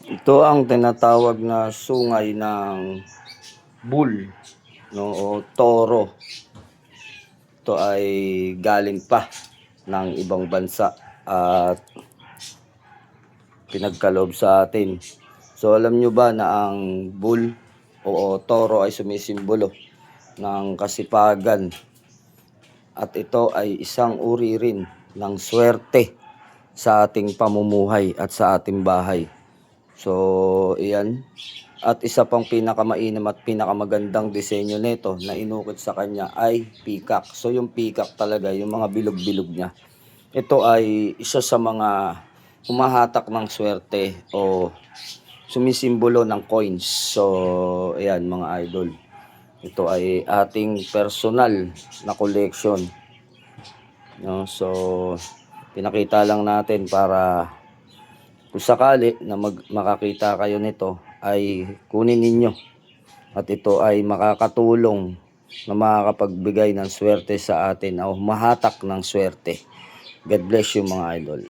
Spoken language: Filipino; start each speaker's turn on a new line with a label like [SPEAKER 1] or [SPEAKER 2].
[SPEAKER 1] Ito ang tinatawag na sungay ng bull no o toro. Ito ay galing pa ng ibang bansa at pinagkaloob sa atin. So alam nyo ba na ang bull o toro ay sumisimbolo ng kasipagan at ito ay isang uri rin ng swerte sa ating pamumuhay at sa ating bahay. So, iyan. At isa pang pinakamainam at pinakamagandang disenyo nito na inukit sa kanya ay peacock. So, yung peacock talaga, yung mga bilog-bilog niya. Ito ay isa sa mga humahatak ng swerte o sumisimbolo ng coins. So, ayan mga idol. Ito ay ating personal na collection. No? So, pinakita lang natin para kung sakali na mag, makakita kayo nito ay kunin ninyo. At ito ay makakatulong na makakapagbigay ng swerte sa atin o mahatak ng swerte. God bless you mga idol.